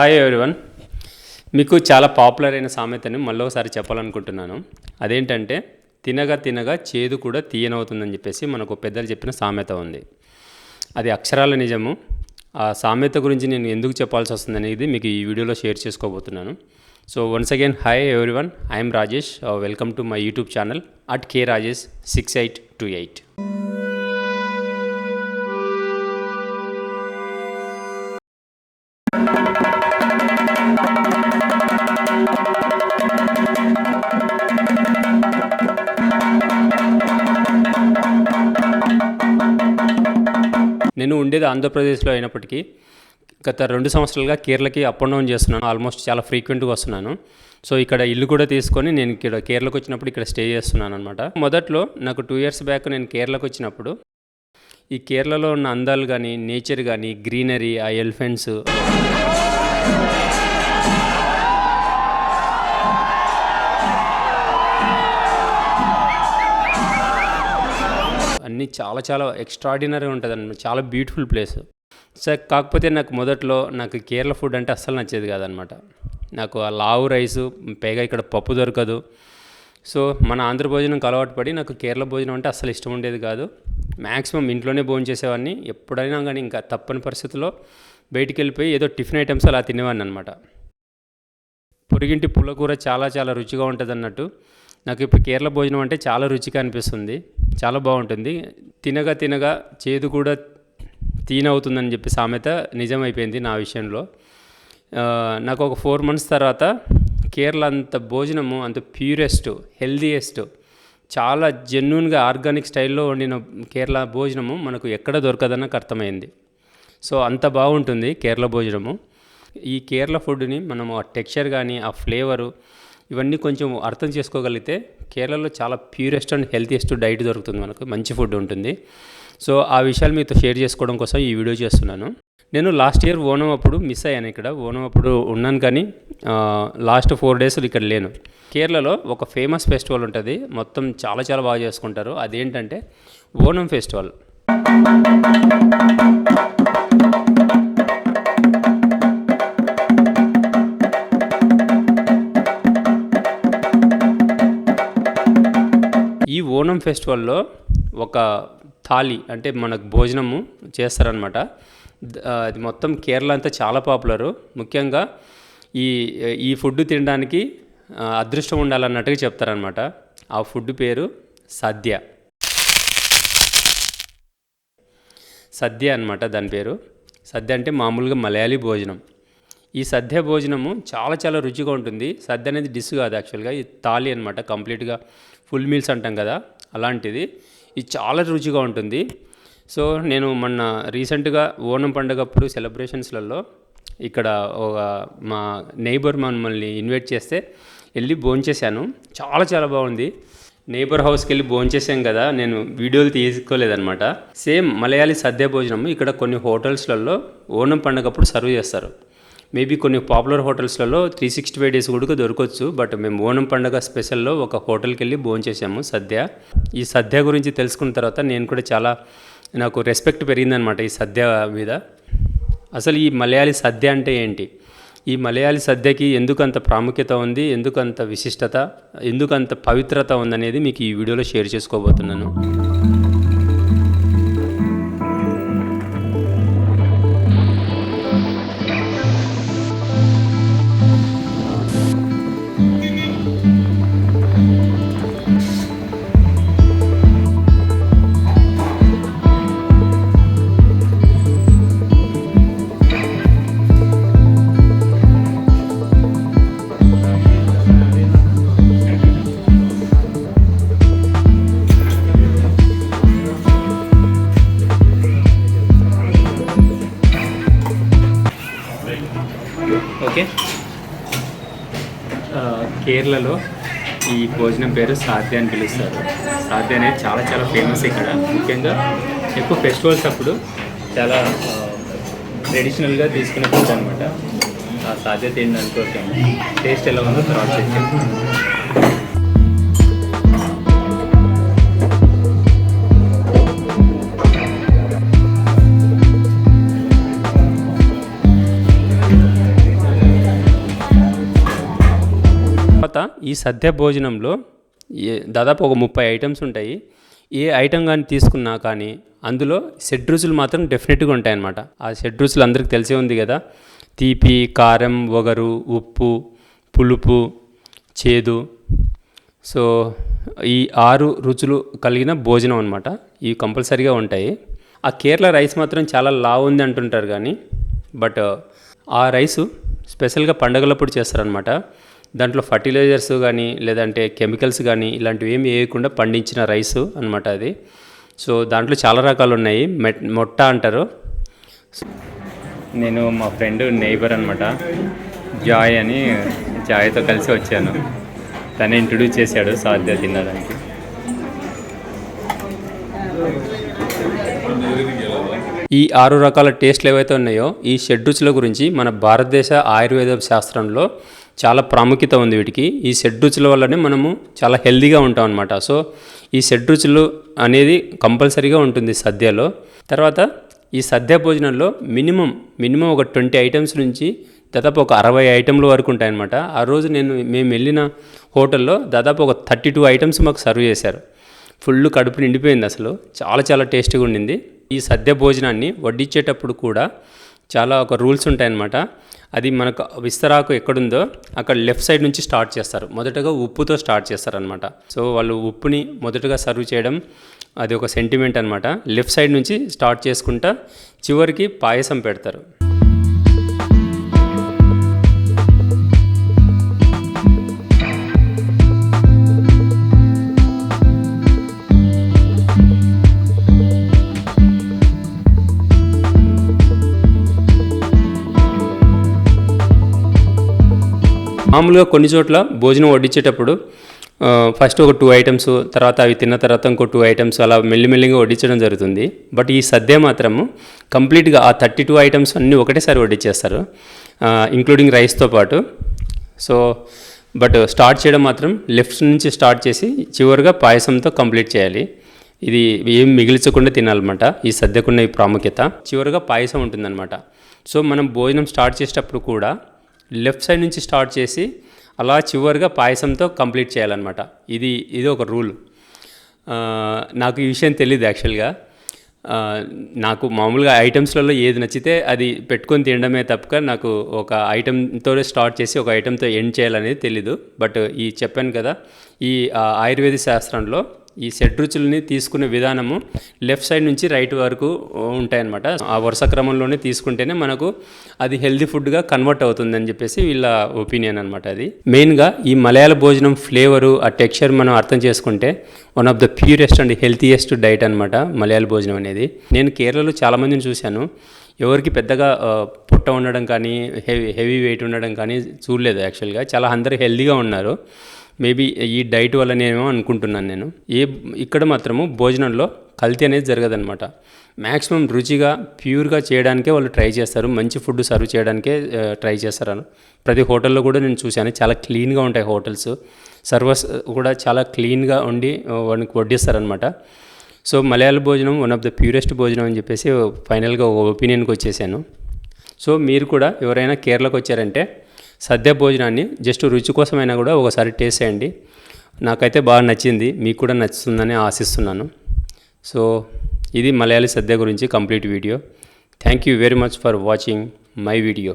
Hi everyone మీకు చాలా popular అయిన సామెతని మళ్ళీ ఒకసారి చెప్పాలనుకుంటున్నాను. అదేంటంటే తినగా తినగా చేదు కూడా తీయనవుతుందని చెప్పేసి మనకు పెద్దలు చెప్పిన సామెత ఉంది. అది అక్షరాల నిజము. ఆ సామెత గురించి నేను ఎందుకు చెప్పాల్సి వస్తుంది అనేది మీకు ఈ వీడియోలో షేర్ చేసుకోబోతున్నాను. So once again hi everyone I'm Rajesh welcome to my YouTube channel at K Rajesh six eight two eight నేను ఉండేది ఆంధ్రప్రదేశ్లో అయినప్పటికీ గత రెండు సంవత్సరాలుగా కేరళకి అప్ అండ్ డౌన్ చేస్తున్నాను. ఆల్మోస్ట్ చాలా ఫ్రీక్వెంట్గా వస్తున్నాను. సో ఇక్కడ ఇల్లు కూడా తీసుకొని నేను ఇక్కడ కేరళకు వచ్చినప్పుడు ఇక్కడ స్టే చేస్తున్నాను అనమాట మొదట్లో నాకు టూ ఇయర్స్ బ్యాక్ నేను కేరళకు వచ్చినప్పుడు ఈ కేరళలో ఉన్న అందాలు కానీ నేచర్ కానీ గ్రీనరీ ఆ ఎలిఫెంట్స్ అన్నీ చాలా చాలా ఎక్స్ట్రాడినరీ ఉంటుంది అనమాట చాలా బ్యూటిఫుల్ ప్లేస్ సార్ కాకపోతే నాకు మొదట్లో నాకు కేరళ ఫుడ్ అంటే అస్సలు నచ్చేది కాదనమాట నాకు ఆ లావు రైసు పైగా ఇక్కడ పప్పు దొరకదు. సో మన ఆంధ్ర భోజనంకి అలవాటు పడి నాకు కేరళ భోజనం అంటే అస్సలు ఇష్టం ఉండేది కాదు. మ్యాక్సిమం ఇంట్లోనే భోజనం చేసేవాడిని. ఎప్పుడైనా కానీ ఇంకా తప్పని పరిస్థితుల్లో బయటికి వెళ్ళిపోయి ఏదో టిఫిన్ ఐటమ్స్ అలా తినేవాడిని అనమాట పొరిగింటి పుల్లకూర చాలా చాలా రుచిగా ఉంటుంది అన్నట్టు నాకు ఇప్పుడు కేరళ భోజనం అంటే చాలా రుచిగా అనిపిస్తుంది. చాలా బాగుంటుంది. తినగా తినగా చేదు కూడా తీనవుతుందని చెప్పి సామెత నిజమైపోయింది నా విషయంలో. నాకు ఒక ఫోర్ మంత్స్ తర్వాత కేరళ అంత భోజనము అంత ప్యూరెస్ట్ హెల్దీయెస్ట్ చాలా జెన్యున్గా ఆర్గానిక్ స్టైల్లో వండిన కేరళ భోజనము మనకు ఎక్కడ దొరకదని నాకు అర్థమైంది. సో అంత బాగుంటుంది కేరళ భోజనము. ఈ కేరళ ఫుడ్ని మనము ఆ టెక్స్చర్ కానీ ఆ ఫ్లేవరు ఇవన్నీ కొంచెం అర్థం చేసుకోగలిగితే కేరళలో చాలా ప్యూరెస్ట్ అండ్ హెల్తీయెస్ట్ డైట్ దొరుకుతుంది మనకు. మంచి ఫుడ్ ఉంటుంది. సో ఆ విషయాలు మీతో షేర్ చేసుకోవడం కోసం ఈ వీడియో చేస్తున్నాను. నేను లాస్ట్ ఇయర్ ఓనం అప్పుడు మిస్ అయ్యాను ఇక్కడ. ఓనం అప్పుడు ఉన్నాను కానీ లాస్ట్ ఫోర్ డేస్ ఇక్కడ లేను. కేరళలో ఒక ఫేమస్ ఫెస్టివల్ ఉంటుంది. మొత్తం చాలా చాలా బాగా చేసుకుంటారు. అదేంటంటే ఓనం ఫెస్టివల్ ఈ ఓణం ఫెస్టివల్లో ఒక థాలి అంటే మనకు భోజనము చేస్తారనమాట అది మొత్తం కేరళ అంతా చాలా పాపులరు. ముఖ్యంగా ఈ ఈ ఫుడ్ తినడానికి అదృష్టం ఉండాలన్నట్టుగా చెప్తారనమాట ఆ ఫుడ్ పేరు సద్య. సద్య అనమాట దాని పేరు. సద్య అంటే మామూలుగా మలయాళీ భోజనం. ఈ సద్య భోజనము చాలా చాలా రుచిగా ఉంటుంది. సద్య అనేది డిష్ కాదు యాక్చువల్గా ఇది తాలి అనమాట కంప్లీట్గా ఫుల్ మీల్స్ అంటాం కదా అలాంటిది. ఇది చాలా రుచిగా ఉంటుంది. సో నేను మొన్న రీసెంట్గా ఓణం పండుగప్పుడు సెలబ్రేషన్స్లలో ఇక్కడ ఒక మా నైబర్ మమ్మల్ని ఇన్వైట్ చేస్తే వెళ్ళి భోంచేశాను చాలా చాలా బాగుంది. నేబర్ హౌస్కి వెళ్ళి భోంచేసాం కదా నేను వీడియోలు తీసుకోలేదన్నమాట. సేమ్ మలయాళీ సద్య భోజనం ఇక్కడ కొన్ని హోటల్స్లలో ఓణం పండుగప్పుడు సర్వ్ చేస్తారు. మేబీ కొన్ని పాపులర్ హోటల్స్లలో త్రీ సిక్స్టీ ఫైవ్ డేస్ కూడా దొరకవచ్చు బట్ మేము ఓనం పండుగ స్పెషల్లో ఒక హోటల్కి వెళ్ళి భోంచేసాము సద్య. ఈ సద్య గురించి తెలుసుకున్న తర్వాత నేను కూడా చాలా నాకు రెస్పెక్ట్ పెరిగిందనమాట ఈ సద్య మీద. అసలు ఈ మలయాళీ సద్య అంటే ఏంటి? ఈ మలయాళీ సద్యకి ఎందుకు అంత ప్రాముఖ్యత ఉంది? ఎందుకు అంత విశిష్టత? ఎందుకు అంత పవిత్రత ఉందనేది మీకు ఈ వీడియోలో షేర్ చేసుకోబోతున్నాను. కేరళలో ఈ భోజనం పేరు సాధ్య అని పిలుస్తారు. సాధ్య అనేది చాలా చాలా ఫేమస్ ఇక్కడ. ముఖ్యంగా ఎక్కువ ఫెస్టివల్స్ అప్పుడు చాలా ట్రెడిషనల్గా తీసుకునే ఫుడ్ అనమాట ఆ సాధ్యత ఏంటి అనుకోవచ్చాము టేస్ట్ ఎలా ఉందో తర్వాత చెక్ ఈ సద్య భోజనంలో ఏ- దాదాపు ఒక ముప్పై ఐటమ్స్ ఉంటాయి. ఏ ఐటమ్ కానీ తీసుకున్నా కానీ అందులో షెడ్ రుచులు మాత్రం డెఫినెట్గా ఉంటాయన్నమాట. ఆ షెడ్ రుచులు అందరికీ తెలిసే ఉంది కదా. తీపి కారం ఒగరు ఉప్పు పులుపు చేదు. సో ఈ ఆరు రుచులు కలిగిన భోజనం అనమాట ఇవి కంపల్సరీగా ఉంటాయి. ఆ కేరళ రైస్ మాత్రం చాలా లావు ఉంది అంటుంటారు కానీ బట్ ఆ రైసు స్పెషల్గా పండగలప్పుడు చేస్తారనమాట దాంట్లో ఫర్టిలైజర్స్ కానీ లేదంటే కెమికల్స్ కానీ ఇలాంటివి ఏమి వేయకుండా పండించిన రైస్ అనమాట అది. సో దాంట్లో చాలా రకాలు ఉన్నాయి. మెట్ మొట్ట అంటారు. నేను మా ఫ్రెండ్ నైబర్ అనమాట జాయ్ అని జాయ్తో కలిసి వచ్చాను. తనే ఇంట్రడ్యూస్ చేశాడు సాధ్య తినడానికి. ఈ ఆరు రకాల టేస్ట్లు ఏవైతే ఉన్నాయో ఈ షడ్రుచుల గురించి మన భారతదేశ ఆయుర్వేద శాస్త్రంలో చాలా ప్రాముఖ్యత ఉంది వీటికి. ఈ షడ్రుచుల వల్లనే మనము చాలా హెల్దీగా ఉంటాం అనమాట సో ఈ షెడ్ రుచులు అనేది కంపల్సరీగా ఉంటుంది సద్యలో. తర్వాత ఈ సద్య భోజనంలో మినిమం మినిమం ఒక ట్వంటీ ఐటమ్స్ నుంచి దాదాపు ఒక అరవై ఐటెంల వరకు ఉంటాయన్నమాట. ఆ రోజు నేను మేము వెళ్ళిన హోటల్లో దాదాపు ఒక థర్టీ టూ ఐటమ్స్ మాకు సర్వ్ చేశారు. ఫుల్ కడుపు నిండిపోయింది అసలు. చాలా చాలా టేస్టీగా ఉండింది. ఈ సద్య భోజనాన్ని వడ్డించేటప్పుడు కూడా చాలా ఒక రూల్స్ ఉంటాయన్నమాట. అది మనకు విస్తరాకు ఎక్కడుందో అక్కడ లెఫ్ట్ సైడ్ నుంచి స్టార్ట్ చేస్తారు. మొదటగా ఉప్పుతో స్టార్ట్ చేస్తారనమాట సో వాళ్ళు ఉప్పుని మొదటగా సర్వ్ చేయడం అది ఒక సెంటిమెంట్ అనమాట లెఫ్ట్ సైడ్ నుంచి స్టార్ట్ చేసుకుంటా చివరికి పాయసం పెడతారు. మామూలుగా కొన్ని చోట్ల భోజనం వడ్డించేటప్పుడు ఫస్ట్ ఒక టూ ఐటమ్స్ తర్వాత అవి తిన్న తర్వాత ఇంకో టూ ఐటమ్స్ అలా మెల్లిమెల్లిగా వడ్డించడం జరుగుతుంది. బట్ ఈ సద్య మాత్రము కంప్లీట్గా ఆ థర్టీ టూ ఐటమ్స్ అన్నీ ఒకటేసారి వడ్డించేస్తారు. ఇంక్లూడింగ్ రైస్తో పాటు. సో బట్ స్టార్ట్ చేయడం మాత్రం లెఫ్ట్ నుంచి స్టార్ట్ చేసి చివరిగా పాయసంతో కంప్లీట్ చేయాలి. ఇది ఏం మిగిల్చకుండా తినాలన్నమాట. ఈ సద్యకున్న ఈ ప్రాముఖ్యత. చివరిగా పాయసం ఉంటుందన్నమాట. సో మనం భోజనం స్టార్ట్ చేసేటప్పుడు కూడా లెఫ్ట్ సైడ్ నుంచి స్టార్ట్ చేసి అలా చివరిగా పాయసంతో కంప్లీట్ చేయాలన్నమాట. ఇది ఇది ఒక రూల్. నాకు ఈ విషయం తెలియదు యాక్చువల్గా. నాకు మామూలుగా ఐటమ్స్లలో ఏది నచ్చితే అది పెట్టుకొని తినడమే తప్పక నాకు ఒక ఐటెంతో స్టార్ట్ చేసి ఒక ఐటెంతో ఎండ్ చేయాలనేది తెలీదు. బట్ ఈ చెప్పాను కదా ఈ ఆయుర్వేద శాస్త్రంలో ఈ సెట్ తీసుకునే విధానము లెఫ్ట్ సైడ్ నుంచి రైట్ వరకు ఉంటాయన్నమాట. ఆ వరుస క్రమంలోనే తీసుకుంటేనే మనకు అది హెల్దీ ఫుడ్గా కన్వర్ట్ అవుతుందని చెప్పేసి వీళ్ళ ఒపీనియన్ అనమాట అది. మెయిన్గా ఈ మలయాళ భోజనం ఫ్లేవరు ఆ టెక్స్చర్ మనం అర్థం చేసుకుంటే one of the purest and healthiest diet అనమాట మలయాళ భోజనం అనేది. నేను కేరళలో చాలామందిని చూశాను. ఎవరికి పెద్దగా పుట్ట ఉండడం కానీ హెవీ హెవీ వెయిట్ ఉండడం కానీ చూడలేదు యాక్చువల్గా. చాలా అందరూ హెల్దీగా ఉన్నారు. మేబీ ఈ డైట్ వల్లనేమో అనుకుంటున్నాను నేను. ఏ ఇక్కడ మాత్రము భోజనంలో కల్తీ అనేది జరగదనమాట మ్యాక్సిమం రుచిగా ప్యూర్గా చేయడానికే వాళ్ళు ట్రై చేస్తారు. మంచి ఫుడ్ సర్వ్ చేయడానికే ట్రై చేస్తారు ప్రతి హోటల్లో కూడా నేను చూశాను. చాలా క్లీన్గా ఉంటాయి హోటల్స్. సర్వర్స్ కూడా చాలా క్లీన్గా ఉండి వాడికి వడ్డిస్తారనమాట సో మలయాళ భోజనం వన్ ఆఫ్ ద ప్యూరెస్ట్ భోజనం అని చెప్పేసి ఫైనల్గా ఒక ఒపీనియన్కి వచ్చేసాను సో మీరు కూడా ఎవరైనా కేరళకు వచ్చారంటే సద్య భోజనాన్ని జస్ట్ రుచి కోసమైనా కూడా ఒకసారి టేస్ట్ చేయండి. నాకైతే బాగా నచ్చింది మీకు కూడా నచ్చుతుందని ఆశిస్తున్నాను. సో ఇది మలయాళీ సద్య గురించి complete video thank you very much for watching my video